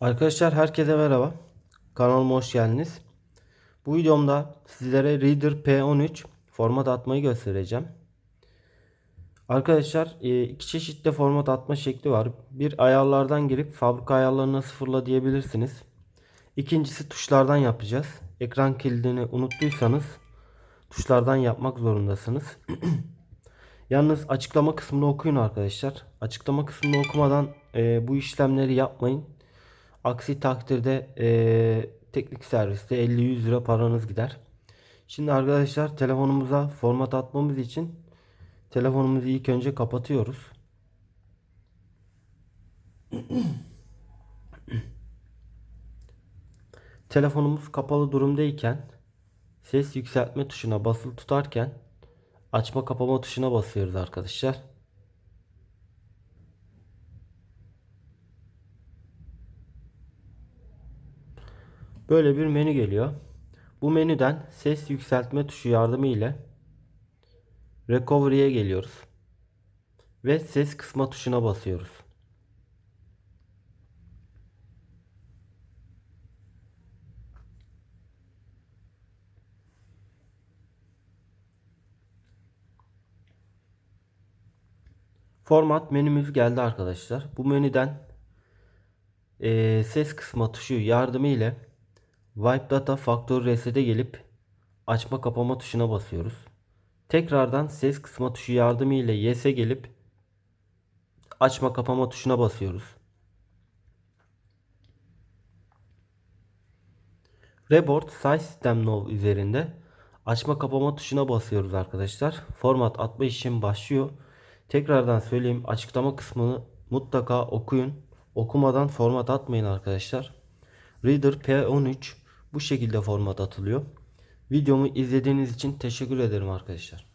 Arkadaşlar herkese merhaba. Kanalıma hoş geldiniz. Bu videomda sizlere Reader P13 format atmayı göstereceğim. Arkadaşlar e, iki çeşitli format atma şekli var. Bir ayarlardan girip fabrika ayarlarına sıfırla diyebilirsiniz. İkincisi tuşlardan yapacağız. Ekran kilidini unuttuysanız tuşlardan yapmak zorundasınız. Yalnız açıklama kısmını okuyun arkadaşlar. Açıklama kısmını okumadan e, bu işlemleri yapmayın. Aksi takdirde e, teknik serviste 50-100 lira paranız gider. Şimdi arkadaşlar telefonumuza format atmamız için telefonumuzu ilk önce kapatıyoruz. Telefonumuz kapalı durumdayken ses yükseltme tuşuna basılı tutarken açma kapama tuşuna basıyoruz arkadaşlar. Böyle bir menü geliyor. Bu menüden ses yükseltme tuşu yardımı ile Recovery'e geliyoruz. Ve ses kısma tuşuna basıyoruz. Format menümüz geldi arkadaşlar. Bu menüden eee, ses kısma tuşu yardımı ile Wipe Data Factory Reset'e gelip açma kapama tuşuna basıyoruz. Tekrardan ses kısma tuşu yardımı ile Yes'e gelip açma kapama tuşuna basıyoruz. Reboard Size System Now üzerinde açma kapama tuşuna basıyoruz arkadaşlar. Format atma işlemi başlıyor. Tekrardan söyleyeyim açıklama kısmını mutlaka okuyun. Okumadan format atmayın arkadaşlar. Reader P13 bu şekilde format atılıyor. Videomu izlediğiniz için teşekkür ederim arkadaşlar.